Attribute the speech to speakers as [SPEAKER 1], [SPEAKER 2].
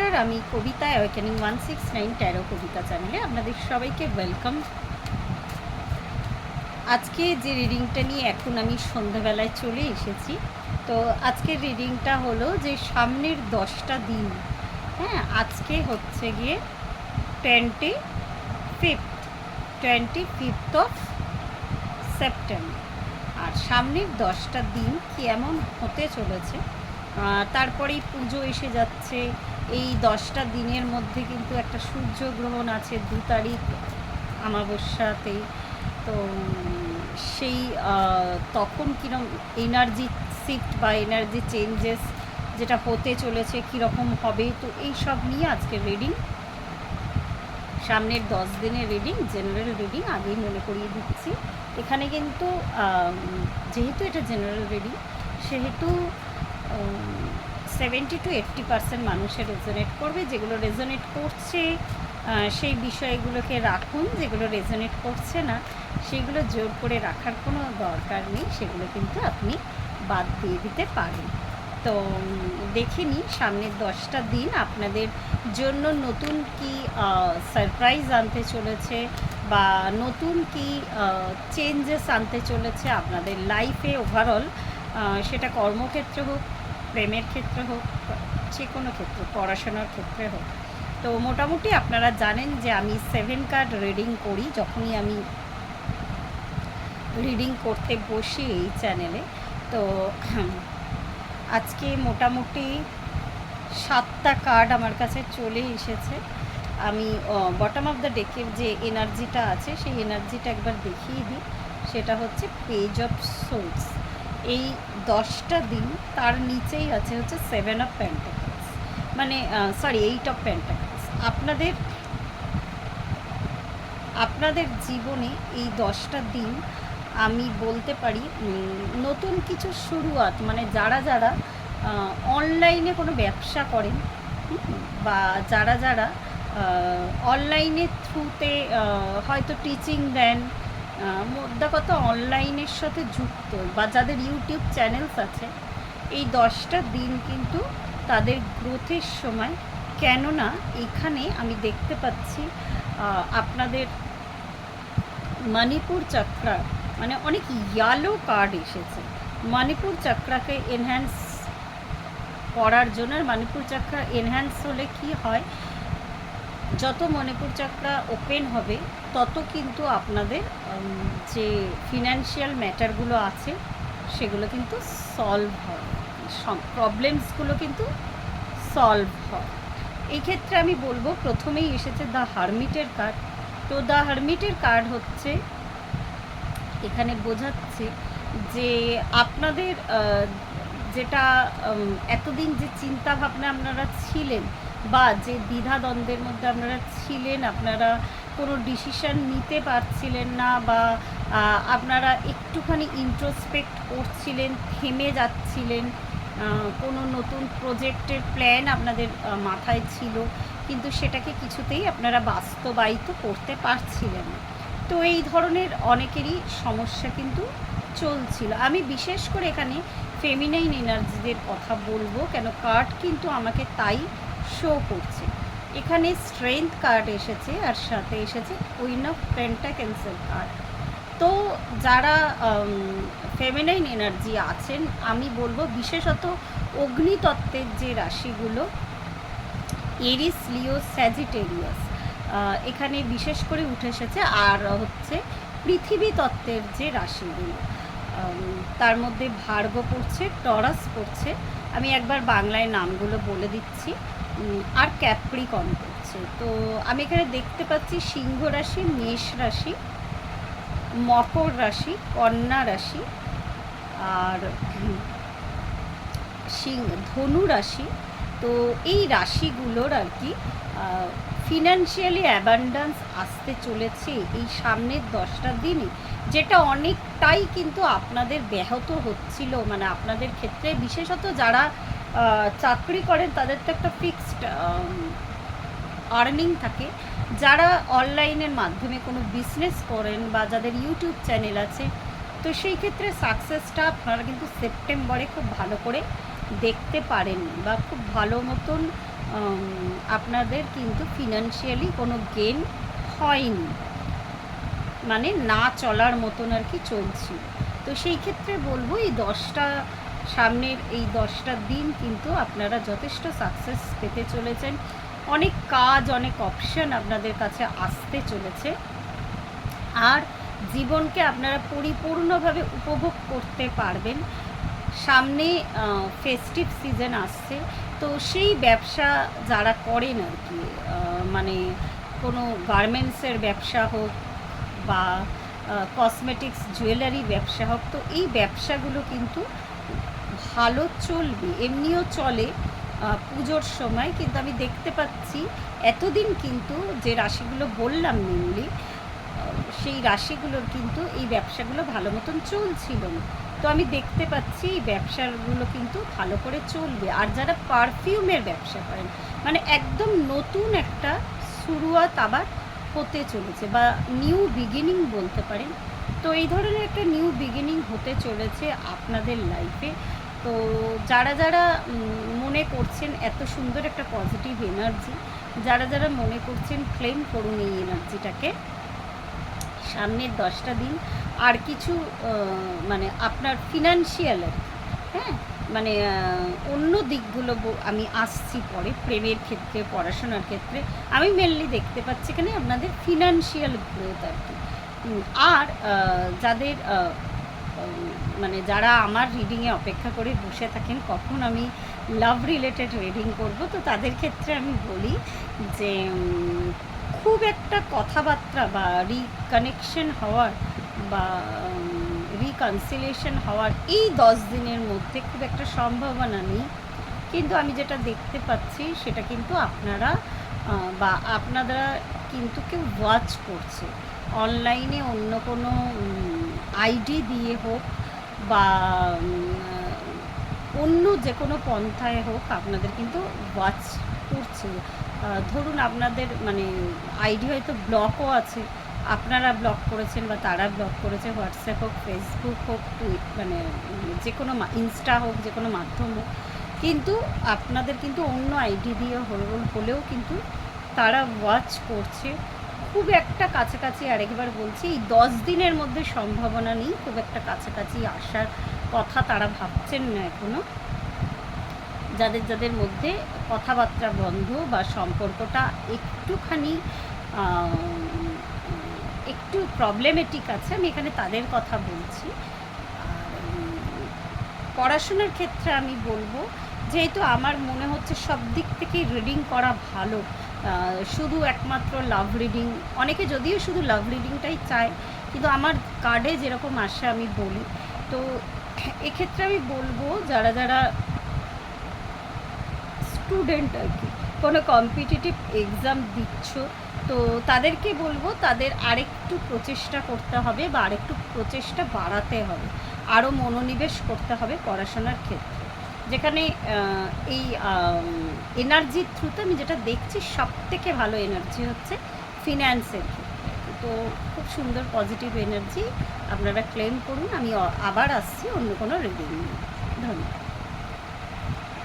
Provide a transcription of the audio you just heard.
[SPEAKER 1] নমস্কার, আমি Kabita awakening one six nine tarot Kabita চ্যানেলে আপনাদের সবাইকে ওয়েলকাম আজকে যে রিডিংটা নিয়ে এখন আমি সন্ধ্যাবেলায় চলে এসেছি, তো আজকের রিডিংটা হলো যে সামনের দশটা দিন। হ্যাঁ আজকে হচ্ছে গিয়ে twenty fifth twenty fifth of September আর সামনের দশটা দিন কেমন হতে চলেছে? তারপরেই পুজো এসে যাচ্ছে এই দশটা দিনের মধ্যে কিন্তু একটা সূর্যগ্রহণ আছে, দু তারিখ আমাবস্যাতে তো সেই তখন কীরকম এনার্জি শিফট বা এনার্জি চেঞ্জেস যেটা হতে চলেছে, কীরকম হবে, তো এই সব নিয়ে আজকের রিডিং সামনের দশ দিনের রিডিং জেনারেল রিডিং আগেই মনে করিয়ে দিচ্ছি। এখানে কিন্তু যেহেতু এটা জেনারেল রিডিং সেহেতু সেভেন্টি টু এইট্টি পার্সেন্ট মানুষের রেজোনেট করবে, যেগুলো রেজোনেট করছে সেই বিষয়গুলোকে রাখুন, যেগুলো রেজোনেট করছে না, সেগুলো জোর করে রাখার কোনো দরকার নেই, সেগুলো কিন্তু আপনি বাদ দিয়ে দিতে পারেন। তো দেখে নিই সামনের দশটা দিন আপনাদের জন্য নতুন কি সারপ্রাইজ আনতে চলেছে বা নতুন কি চেঞ্জেস আনতে চলেছে আপনাদের লাইফে ওভারঅল সেটা কর্মক্ষেত্রে হোক প্রেমের ক্ষেত্রে হোক যে কোনো ক্ষেত্রে, পড়াশোনার ক্ষেত্রে হোক। তো মোটামুটি আপনারা জানেন যে আমি সেভেন কার্ড রিডিং করি যখনই আমি রিডিং করতে বসি এই চ্যানেলে তো আজকে মোটামুটি সাতটা কার্ড আমার কাছে চলে এসেছে। আমি বটম অফ দ্য ডেকের যে এনার্জিটা আছে, সেই এনার্জিটা একবার দেখিয়ে দিই। সেটা হচ্ছে পেজ অফ সোলস এই দশটা দিন তার নিচেই আছে হচ্ছে সেভেন অফ প্যান্টাকলস মানে সরি এইট অফ প্যান্টাকলস আপনাদের আপনাদের জীবনে এই দশটা দিন আমি বলতে পারি নতুন কিছু শুরুয়াত মানে যারা যারা অনলাইনে কোনো ব্যবসা করেন বা যারা যারা অনলাইনের থ্রুতে হয়তো টিচিং দেন মোদ্দা কথা অনলাইনের সাথে যুক্ত বা যাদের ইউটিউব চ্যানেলস আছে, এই দশটা দিন কিন্তু তাদের গ্রোথের সময়। কেননা, এখানে আমি দেখতে পাচ্ছি আপনাদের মণিপুর চক্রা মানে অনেক ইয়ালো কার্ড এসেছে। মণিপুর চক্রাকে এনহ্যান্স করার জন্য, মণিপুর চক্রা এনহ্যান্স হলে কি হয়? যত মণিপুর চক্রা ওপেন হবে, তত কিন্তু আপনাদের যে ফিনান্সিয়াল ম্যাটারগুলো আছে, সেগুলো কিন্তু সলভ হয় প্রবলেমসগুলো কিন্তু সলভ হয় এই ক্ষেত্রে আমি বলব, প্রথমেই এসেছে দ্য হারমিটের কার্ড তো দ্য হারমিটের কার্ড হচ্ছে, এখানে বোঝাচ্ছে যে আপনাদের যেটা এতদিন যে চিন্তা ভাবনা আপনারা ছিলেন বা যে দ্বিধাদ্বন্দ্বের মধ্যে আপনারা ছিলেন, আপনারা কোনো ডিসিশন নিতে পারছিলেন না বা আপনারা একটুখানি ইন্ট্রোস্পেক্ট করছিলেন, থেমে যাচ্ছিলেন কোনো নতুন প্রজেক্টের প্ল্যান আপনাদের মাথায় ছিল, কিন্তু সেটাকে কিছুতেই আপনারা বাস্তবায়িত করতে পারছিলেন না। তো এই ধরনের অনেকেরই সমস্যা কিন্তু চলছিল। আমি বিশেষ করে এখানে ফেমিনাইন এনার্জিদের কথা বলব, কেন কার্ড কিন্তু আমাকে তাই শো করছে। এখানে স্ট্রেংথ কার্ড এসেছে আর সাথে এসেছে কুইন অফ পেন্টাকেন্সেল কার্ড তো যারা ফেমিনাইন এনার্জি আছেন, আমি বলব বিশেষত অগ্নিতত্ত্বের যে রাশিগুলো, এরিস, লিও স্যাজিটেরিয়াস এখানে বিশেষ করে উঠে এসেছে। আর হচ্ছে পৃথিবী তত্ত্বের যে রাশিগুলো তার মধ্যে ভার্গ পড়ছে, টরাস পড়ছে। আমি একবার বাংলায় নামগুলো বলে দিচ্ছি। আর ক্যাপ্রিকন করছে। তো আমি এখানে দেখতে পাচ্ছি সিংহ রাশি, মেষ রাশি, মকর রাশি, কন্যা রাশি আর সিং, ধনু রাশি। তো এই রাশিগুলোর আর কি ফিনান্সিয়ালি অ্যাবান্ডান্স আসতে চলেছে এই সামনের দশটা দিনে, যেটা অনেকটাই কিন্তু আপনাদের ব্যাহত হচ্ছিল। মানে আপনাদের ক্ষেত্রে বিশেষত যারা চাকরি করেন তাদের তো একটা ফিক্সড আর্নিং থাকে। যারা অনলাইনের মাধ্যমে কোনো বিজনেস করেন বা যাদের ইউটিউব চ্যানেল আছে, তো সেই ক্ষেত্রে সাকসেসটা আপনারা কিন্তু সেপ্টেম্বরে খুব ভালো করে দেখতে পারেন বা খুব ভালো মতন আপনাদের কিন্তু ফিনান্সিয়ালি কোনো গেন হয়নি। মানে না চলার মতন আর কি চলছিল। তো সেই ক্ষেত্রে বলব, এই দশটা সামনের এই দশটা দিন কিন্তু আপনারা যথেষ্ট সাকসেস পেতে চলেছেন। অনেক কাজ, অনেক অপশন আপনাদের কাছে আসতে চলেছে। আর জীবনকে আপনারা পরিপূর্ণভাবে উপভোগ করতে পারবেন। সামনে ফেস্টিভ সিজন আসছে। তো সেই ব্যবসা যারা করেন আর কি মানে কোনো গার্মেন্টসের ব্যবসা হোক বা কসমেটিক্স জুয়েলারি ব্যবসা হোক, তো এই ব্যবসাগুলো কিন্তু ভালো চলবে, এমনিও চলে পুজোর সময়, কিন্তু আমি দেখতে পাচ্ছি এতদিন কিন্তু যে রাশিগুলো বললাম মেনলি সেই রাশিগুলোর কিন্তু এই ব্যবসাগুলো ভালো মতন চলছিল না। তো আমি দেখতে পাচ্ছি এই ব্যবসাগুলো কিন্তু ভালো করে চলবে। আর যারা পারফিউমের ব্যবসা করেন মানে একদম নতুন একটা শুরুয়াত আবার হতে চলেছে বা নিউ বিগিনিং বলতে পারেন। তো এই ধরনের একটা নিউ বিগিনিং হতে চলেছে আপনাদের লাইফে তো যারা যারা মনে করছেন এত সুন্দর একটা পজিটিভ এনার্জি যারা যারা মনে করছেন ক্লেম করুন এই এনার্জিটাকে সামনের দশটা দিন আর কিছু মানে আপনার ফিনান্সিয়াল আর হ্যাঁ? মানে অন্য দিকগুলো আমি আসছি পরে, প্রেমের ক্ষেত্রে, পড়াশোনার ক্ষেত্রে, আমি মেনলি দেখতে পাচ্ছি এখানে আপনাদের ফিনান্সিয়াল গ্রোথ আর কি। আর যাদের মানে যারা আমার রিডিংয়ে অপেক্ষা করে বসে থাকেন, কখন আমি লাভ রিলেটেড রিডিং করব? তো তাদের ক্ষেত্রে আমি বলি যে খুব একটা কথাবার্তা বা রিকানেকশন হওয়ার বা রিকনসিলেশন হওয়ার এই দশ দিনের মধ্যে খুব একটা সম্ভাবনা নেই। কিন্তু আমি যেটা দেখতে পাচ্ছি, সেটা কিন্তু আপনারা বা আপনারা কিন্তু কেউ ওয়াচ করছে। অনলাইনে অন্য কোনো আইডি দিয়ে হোক বা অন্য যে কোনো পন্থায় হোক আপনাদের কিন্তু ওয়াচ করছে ধরুন আপনাদের মানে আইডি হয়তো ব্লকও আছে, আপনারা ব্লক করেছেন বা তারা ব্লক করেছে, হোয়াটসঅ্যাপ হোক, ফেসবুক হোক টুইট মানে যে কোনো ইনস্টা হোক, যে কোনো মাধ্যম হোক, কিন্তু আপনাদের কিন্তু অন্য আইডি দিয়ে হল- হলেও কিন্তু তারা ওয়াচ করছে। খুব একটা কাছাকাছি আরেকবার বলছি, এই দশ দিনের মধ্যে সম্ভাবনা নেই, খুব একটা কাছাকাছি আসার কথা তারা ভাবছেন না এখনও। যাদের যাদের মধ্যে কথাবার্তা বন্ধ বা সম্পর্কটা একটুখানি একটু প্রবলেমেটিক আছে, আমি এখানে তাদের কথা বলছি। পড়াশোনার ক্ষেত্রে আমি বলব, যেহেতু আমার মনে হচ্ছে সব দিক থেকেই রিডিং করা ভালো শুধু একমাত্র লাভ রিডিং অনেকে যদিও শুধু লাভ রিডিংটাই চায়, কিন্তু আমার কার্ডে যেরকম আসে আমি বলি। তো এক্ষেত্রে আমি বলব যারা যারা স্টুডেন্ট আর কি, কোনো কম্পিটিটিভ এক্সাম দিচ্ছ, তো তাদেরকে বলব তাদের আরেকটু প্রচেষ্টা করতে হবে বা আরেকটু প্রচেষ্টা বাড়াতে হবে। আরও মনোনিবেশ করতে হবে পড়াশোনার ক্ষেত্রে। যেখানে এই এনার্জির থ্রুতে আমি যেটা দেখছি সব থেকে ভালো এনার্জি হচ্ছে ফিন্যান্সের তো খুব সুন্দর পজিটিভ এনার্জি আপনারা ক্লেম করুন, আমি আবার আসছি অন্য কোনো রিডিং নিয়ে। ধন্যবাদ।